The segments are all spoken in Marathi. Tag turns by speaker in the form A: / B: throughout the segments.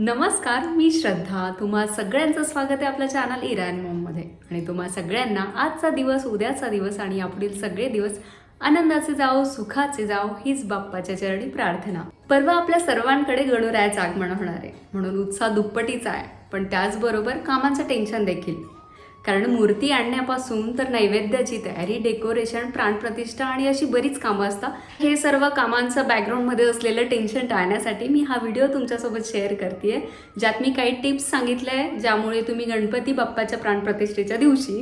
A: नमस्कार मी श्रद्धा. तुम्हा सगळ्यांचं स्वागत आहे आपल्या चॅनल इरान मोममध्ये आणि तुम्हा सगळ्यांना आजचा दिवस उद्याचा दिवस आणि यापुढील सगळे दिवस आनंदाचे जाओ सुखाचे जाओ हीच बाप्पाच्या चरणी प्रार्थना. परवा आपल्या सर्वांकडे गणोरायाचं आगमन होणार आहे. म्हणून उत्साह दुप्पटीचा आहे. पण त्याचबरोबर कामाचं टेन्शन देखील. कारण मूर्ती आणण्यापासून तर नैवेद्याची तयारी डेकोरेशन प्राणप्रतिष्ठा आणि अशी बरीच कामं असतात. हे सर्व कामांचं बॅकग्राऊंडमध्ये असलेलं टेन्शन टाळण्यासाठी मी हा व्हिडिओ तुमच्यासोबत शेअर करते ज्यात मी काही टिप्स सांगितले आहे ज्यामुळे तुम्ही गणपती बाप्पाच्या प्राणप्रतिष्ठेच्या दिवशी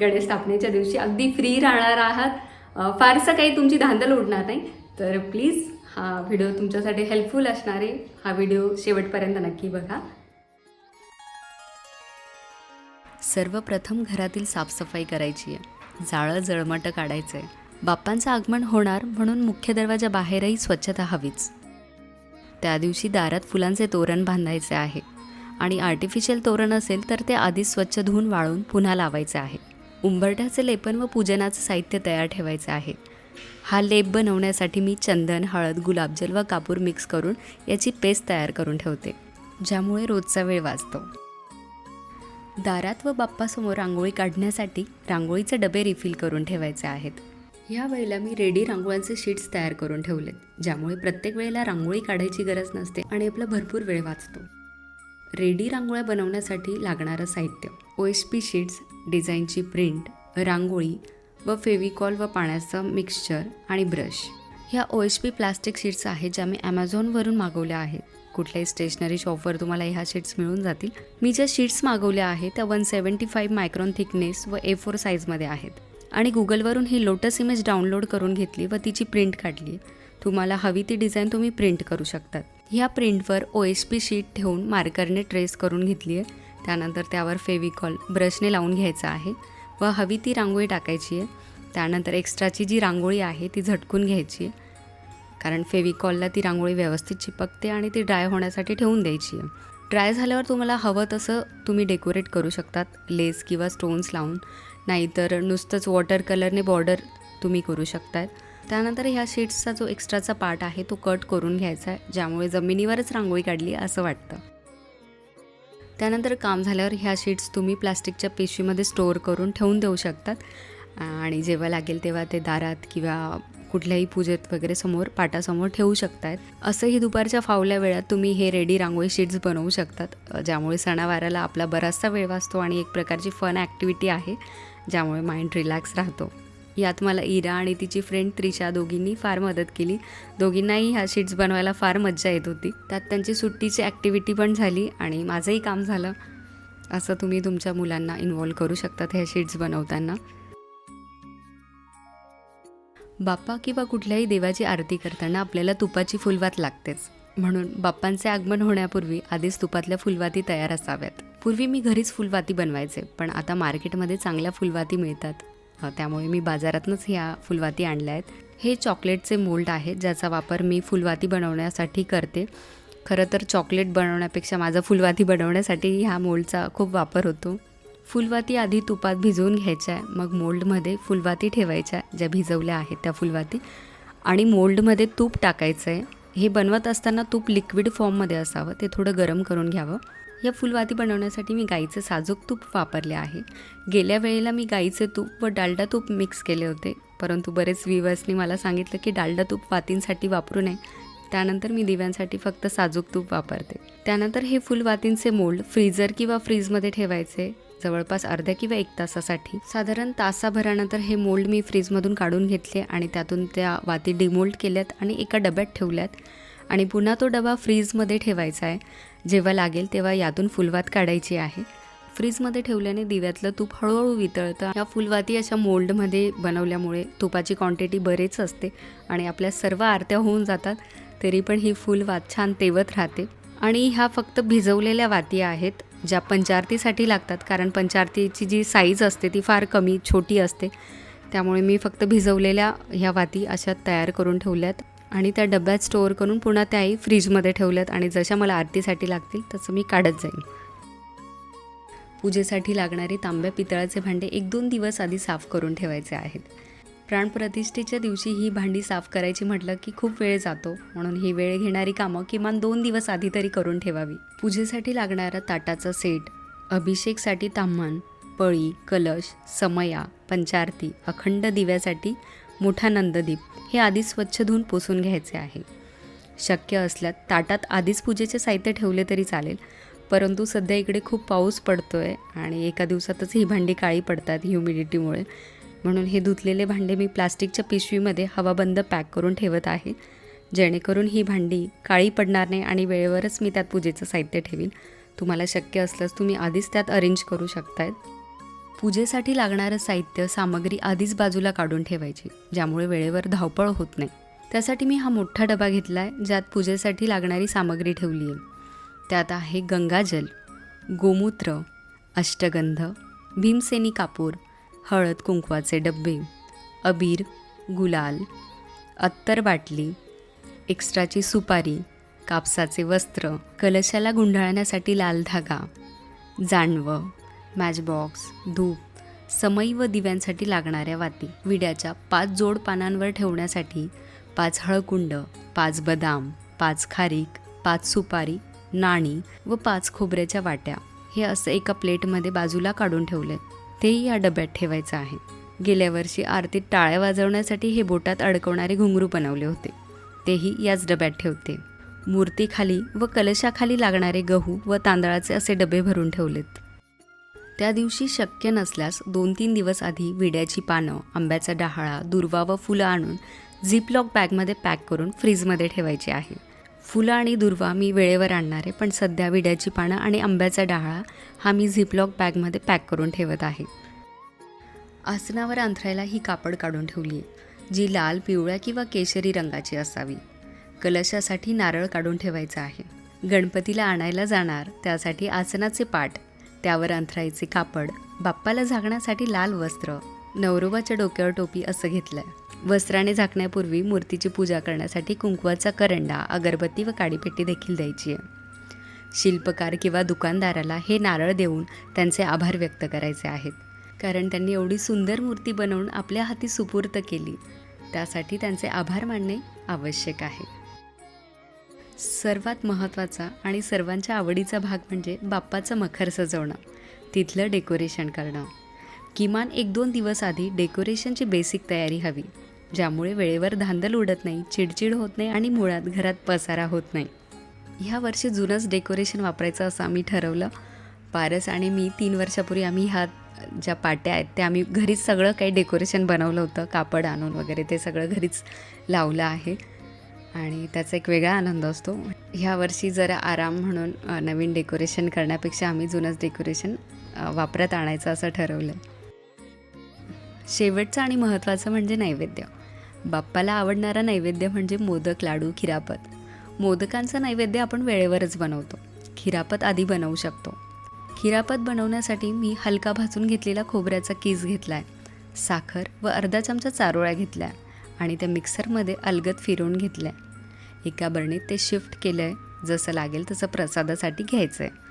A: गणेश स्थापनेच्या दिवशी अगदी फ्री राहणार आहात. फारसं काही तुमची धांदल उडणार नाही. तर प्लीज हा व्हिडिओ तुमच्यासाठी हेल्पफुल असणार आहे. हा व्हिडिओ शेवटपर्यंत नक्की बघा. सर्वप्रथम घरातील साफसफाई करायची आहे. जाळं जळमटं काढायचं आहे बाप्पांचं आगमन होणार म्हणून मुख्य दरवाजा बाहेरही स्वच्छता हवीच. त्या दिवशी दारात फुलांचे तोरण बांधायचे आहे. आणि आर्टिफिशियल तोरण असेल तर ते आधीच स्वच्छ धुवून वाळून पुन्हा लावायचे आहे. उंबरठ्याचे लेपन व पूजनाचं साहित्य तयार ठेवायचं आहे. हा लेप बनवण्यासाठी मी चंदन हळद गुलाबजल व कापूर मिक्स करून याची पेस्ट तयार करून ठेवते. ज्यामुळे रोजचा वेळ वाचतो. दारात व बाप्पासमोर रांगोळी काढण्यासाठी रांगोळीचे डबे रिफिल करून ठेवायचे आहेत. या वेळेला मी रेडी रांगोळ्यांचे शीट्स तयार करून ठेवलेत ज्यामुळे प्रत्येक वेळेला रांगोळी काढायची गरज नसते आणि आपला भरपूर वेळ वाचतो. रेडी रांगोळ्या बनवण्यासाठी लागणारं साहित्य ओ एस पी शीट्स डिझाईनची प्रिंट रांगोळी व फेविकॉल व पाण्याचं मिक्सचर आणि ब्रश ह्या O S P plastic sheets आहेत ज्या मी ॲमेझॉनवरून मागवल्या आहेत. कुठल्याही स्टेशनरी शॉपवर तुम्हाला ह्या शीट्स मिळून जातील. मी ज्या शीट्स मागवल्या आहेत त्या one seventy five micron thickness व ए फोर साईजमध्ये आहेत. आणि गुगलवरून ही लोटस इमेज डाउनलोड करून घेतली व तिची प्रिंट काढली. तुम्हाला हवी ती डिझाईन तुम्ही प्रिंट करू शकतात. ह्या प्रिंटवर ओ एस पी शीट ठेवून मार्करने ट्रेस करून घेतली आहे. त्यानंतर त्यावर फेविकॉल ब्रशने लावून घ्यायचं आहे व हवी ती रांगोळी टाकायची आहे. त्यानंतर एक्स्ट्राची जी रांगोळी आहे ती झटकून घ्यायची आहे. कारण फेविकॉलला ती रांगोळी व्यवस्थित चिपकते आणि ती ड्राय होण्यासाठी ठेवून द्यायची आहे. ड्राय झाल्यावर तुम्हाला हवं तसं तुम्ही डेकोरेट करू शकतात लेस किंवा स्टोन्स लावून. नाहीतर नुसतंच वॉटर कलरने बॉर्डर तुम्ही करू शकताय. त्यानंतर ह्या शीट्सचा जो एक्स्ट्राचा पार्ट आहे तो कट करून घ्यायचा आहे ज्यामुळे जमिनीवरच रांगोळी काढली असं वाटतं. त्यानंतर काम झाल्यावर ह्या शीट्स तुम्ही प्लास्टिकच्या पिशवीमध्ये स्टोअर करून ठेवून देऊ शकतात. आणि जेव्हा लागेल तेव्हा ते दारात किंवा कुठल्याही पूजेत वगैरे समोर पाटासमोर ठेवू शकतात असंही दुपारच्या फावल्या वेळात तुम्ही हे रेडी रांगोळी शीट्स बनवू शकतात. ज्यामुळे सणावाराला आपला बराचसा वेळ वाचतो आणि एक प्रकारची फन ॲक्टिव्हिटी आहे ज्यामुळे माइंड रिलॅक्स राहतो. यात मला इरा आणि तिची फ्रेंड त्रिशा दोघींनी फार मदत केली. दोघींनाही ह्या शीट्स बनवायला फार मज्जा येत होती. त्यात त्यांची सुट्टीची ॲक्टिव्हिटी पण झाली आणि माझंही काम झालं. असं तुम्ही तुमच्या मुलांना इन्वॉल्व करू शकतात ह्या शीट्स बनवताना. बाप्पा किंवा कुठल्याही देवाची आरती करताना आपल्याला तुपाची फुलवात लागतेच. म्हणून बाप्पांचे आगमन होण्यापूर्वी आधीच तुपातल्या फुलवाती तयार असाव्यात. पूर्वी मी घरीच फुलवाती बनवायचे पण आता मार्केटमध्ये चांगल्या फुलवाती मिळतात. त्यामुळे मी बाजारातूनच ह्या फुलवाती आणल्या आहेत. हे चॉकलेटचे मोल्ड आहे ज्याचा वापर मी फुलवाती बनवण्यासाठी करते. खरं तर चॉकलेट बनवण्यापेक्षा माझा फुलवाती बनवण्यासाठी ह्या मोल्डचा खूप वापर होतो. फुलवाती आधी तुपात भिजवून घ्यायच्या आहे मग मोल्डमध्ये फुलवाती ठेवायच्या ज्या भिजवल्या आहेत त्या फुलवाती. आणि मोल्डमध्ये तूप टाकायचं आहे हे बनवत असताना तूप लिक्विड फॉर्ममध्ये असावं. ते थोडं गरम करून घ्यावं. या फुलवाती बनवण्यासाठी मी गाईचं साजूक तूप वापरले आहे. गेल्या वेळेला मी गाईचे तूप व डालडा तूप मिक्स केले होते. परंतु बरेच व्ह्युअर्सनी मला सांगितलं की डालडा तूप वातींसाठी वापरू नये. त्यानंतर मी दिव्यांसाठी फक्त साजूक तूप वापरते. त्यानंतर हे फुलवातींचे मोल्ड फ्रीजर किंवा फ्रीजमध्ये ठेवायचे. जवळपास अर्ध्या किंवा एक तासासाठी. साधारण तासाभरानंतर हे मोल्ड मी फ्रीजमधून काढून घेतले आणि त्यातून त्या वाती डिमोल्ड केल्यात आणि एका डब्यात ठेवल्यात. आणि पुन्हा तो डबा फ्रीजमध्ये ठेवायचा आहे. जेव्हा लागेल तेव्हा यातून फुलवात काढायची आहे. फ्रीजमध्ये ठेवल्याने दिव्यातलं तूप हळूहळू वितळतं. या फुलवाती अशा मोल्डमध्ये बनवल्यामुळे तुपाची क्वांटिटी बरेच असते आणि आपल्या सर्व आरत्या होऊन जातात. तरी पण ही फुलवात छान तेवत राहते. आणि ह्या फक्त भिजवलेल्या वाती आहेत. ज्या पंचारतीसाठी लागतात कारण पंचारतीची जी साईज असते ती फार कमी छोटी असते. त्यामुळे मी फक्त भिजवलेल्या ह्या वाती अशा तयार करून ठेवल्यात आणि त्या डब्यात स्टोअर करून पुन्हा त्याही फ्रीजमध्ये ठेवल्यात आणि जशा मला आरतीसाठी लागतील तसं मी काढत जाईन. पूजेसाठी लागणारे तांब्या पितळाचे भांडे एक दोन दिवस आधी साफ करून ठेवायचे आहेत. प्राणप्रतिष्ठेच्या दिवशी ही भांडी साफ करायची म्हटलं की खूप वेळ जातो. म्हणून ही वेळ घेणारी कामं किमान दोन दिवस आधी तरी करून ठेवावी. पूजेसाठी लागणारा ताटाचा सेट अभिषेकसाठी ताम्हण पळी कलश समया पंचारती अखंड दिव्यासाठी मोठा नंददीप हे आधी स्वच्छ धुवून पुसून घ्यायचे आहे. शक्य असल्यास ताटात आधीच पूजेचे साहित्य ठेवले तरी चालेल परंतु सध्या इकडे खूप पाऊस पडतो आहे आणि एका दिवसातच ही भांडी काळी पडतात ह्युमिडिटीमुळे म्हणून हे धुतलेले भांडे मी प्लास्टिकच्या पिशवीमध्ये हवाबंद पॅक करून ठेवत आहे. जेणेकरून ही भांडी काळी पडणार नाही आणि वेळेवरच मी त्यात पूजेचं साहित्य ठेवीन. तुम्हाला शक्य असल्यास तुम्ही आधीच त्यात अरेंज करू शकतायत. पूजेसाठी लागणारं साहित्य सामग्री आधीच बाजूला काढून ठेवायची ज्यामुळे वेळेवर धावपळ होत नाही. त्यासाठी मी हा मोठा डबा घेतला आहे ज्यात पूजेसाठी लागणारी सामग्री ठेवली आहे त्यात आहे गंगाजल गोमूत्र अष्टगंध भीमसेनी कापूर हळद कुंकवाचे डब्बे अबीर गुलाल अत्तर बाटली एक्स्ट्राची सुपारी कापसाचे वस्त्र कलशाला गुंडाळण्यासाठी लाल धागा जाणवं मॅचबॉक्स धूप समई व दिव्यांसाठी लागणाऱ्या वाती विड्याच्या पाच जोड पानांवर ठेवण्यासाठी पाच हळकुंड पाच बदाम पाच खारीक पाच सुपारी नाणी व पाच खोबऱ्याच्या वाट्या. हे असं एका प्लेटमध्ये बाजूला काढून ठेवले तेही या डब्यात ठेवायचं आहे. गेल्या वर्षी आरतीत टाळ्या वाजवण्यासाठी हे बोटात अडकवणारे घुंगरू बनवले होते. तेही याच डब्यात ठेवते. मूर्तीखाली व कलशाखाली लागणारे गहू व तांदळाचे असे डबे भरून ठेवलेत. त्या दिवशी शक्य नसल्यास दोन तीन दिवस आधी विड्याची पानं आंब्याचा डहाळा दुर्वा व फुलं आणून झिपलॉक बॅगमध्ये पॅक करून फ्रीजमध्ये ठेवायची आहे. फुलं आणि दुर्वा मी वेळेवर आणणार आहे पण सध्या विड्याची पानं आणि आंब्याचा डाळा हा मी झिपलॉक बॅगमध्ये पॅक करून ठेवत आहे. आसनावर अंथरायला ही कापड काढून ठेवली आहे जी लाल पिवळ्या किंवा केशरी रंगाची असावी. कलशासाठी नारळ काढून ठेवायचा आहे. गणपतीला आणायला जाणार त्यासाठी आसनाचे पाट त्यावर अंथरायचे कापड बाप्पाला झाकण्यासाठी लाल वस्त्र नवरोबाच्या डोक्यावर टोपी असं घेतलं आहे वस्त्राने झाकण्यापूर्वी मूर्तीची पूजा करण्यासाठी कुंकवाचा करंडा अगरबत्ती व काडीपेटी देखील द्यायची आहे. शिल्पकार किंवा दुकानदाराला हे नारळ देऊन त्यांचे आभार व्यक्त करायचे आहेत. कारण त्यांनी एवढी सुंदर मूर्ती बनवून आपल्या हाती सुपूर्त केली त्यासाठी त्यांचे आभार मानणे आवश्यक आहे. सर्वात महत्त्वाचा आणि सर्वांच्या आवडीचा भाग म्हणजे बाप्पाचं मखर सजवणं तिथलं डेकोरेशन करणं. किमान एक दोन दिवस आधी डेकोरेशनची बेसिक तयारी हवी. ज्यामुळे वेळेवर धांदल उडत नाही चिडचिड होत नाही आणि मुळात घरात पसारा होत नाही. ह्या वर्षी जुनंच डेकोरेशन वापरायचं असं आम्ही ठरवलं. पारस आणि मी तीन वर्षापूर्वी आम्ही ह्या ज्या पाट्या आहेत त्या आम्ही घरीच सगळं काही डेकोरेशन बनवलं होतं. कापड आणून वगैरे ते सगळं घरीच लावलं आहे. आणि त्याचा एक वेगळा आनंद असतो. ह्या वर्षी जरा आराम म्हणून नवीन डेकोरेशन करण्यापेक्षा आम्ही जुनंच डेकोरेशन वापरात आणायचं असं ठरवलं. शेवटचं आणि महत्त्वाचं म्हणजे नैवेद्य. बाप्पाला आवडणारा नैवेद्य म्हणजे मोदक लाडू खिरापत. मोदकांचं नैवेद्य आपण वेळेवरच बनवतो. खिरापत आधी बनवू शकतो. खिरापत बनवण्यासाठी मी हलका भाजून घेतलेला खोबऱ्याचा किस घेतला आहे साखर व अर्धा चमचा चारोळ्या घेतल्या आणि त्या मिक्सरमध्ये अलगद फिरवून घेतल्या. एका बरणीत ते शिफ्ट केलं आहे जसं लागेल तसं प्रसादासाठी घ्यायचं आहे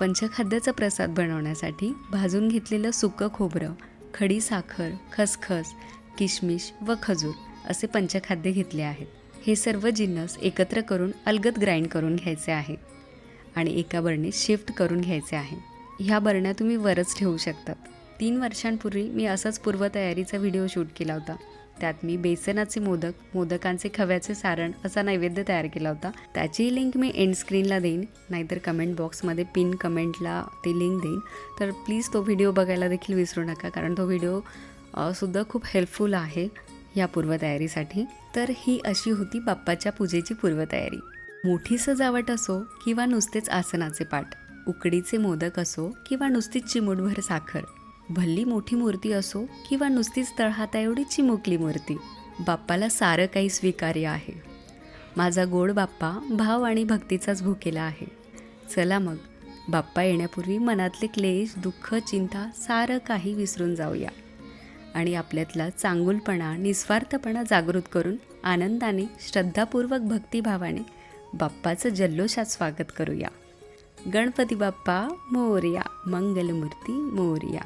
A: पंचखाद्याचा प्रसाद बनवण्यासाठी भाजून घेतलेलं सुकं खोबरं खडी साखर खसखस किशमिश व खजूर असे पंचखाद्य घेतले आहेत. हे सर्व जिन्नस एकत्र करून अलगद ग्राइंड करून घ्यायचे आहे आणि एका बरणीत शिफ्ट करून घ्यायचे आहे. ह्या बरण्या तुम्ही वरच ठेवू शकतात. तीन वर्षांपूर्वी मी असाच पूर्वतयारीचा व्हिडिओ शूट केला होता. त्यात मी बेसनाचे मोदक मोदकांचे खव्याचे सारण असा नैवेद्य तयार केला होता. त्याची लिंक मी एंड स्क्रीनला देईन. नाहीतर कमेंट बॉक्समध्ये पिन कमेंटला ती लिंक देईन. तर प्लीज तो व्हिडिओ बघायला देखील विसरू नका कारण तो व्हिडिओ सुद्धा खूप हेल्पफुल आहे या पूर्वतयारीसाठी. तर ही अशी होती बाप्पाच्या पूजेची पूर्वतयारी. मोठी सजावट असो किंवा नुसतेच आसनाचे पाठ उकडीचे मोदक असो किंवा नुसतीच चिमूटभर साखर भल्ली मोठी मूर्ती असो किंवा नुसतीच तळहाता एवढी चिमुकली मूर्ती बाप्पाला सारं काही स्वीकार्य आहे. माझा गोड बाप्पा भाव आणि भक्तीचाच भुकेला आहे. चला मग बाप्पा येण्यापूर्वी मनातले क्लेश दुःख चिंता सारं काही विसरून जाऊया. आणि आपल्यातला चांगुलपणा निस्वार्थपणा जागृत करून आनंदाने श्रद्धापूर्वक भक्तिभावाने बाप्पाचं जल्लोषात स्वागत करूया. गणपती बाप्पा मोर्या. मंगलमूर्ती मोर्या.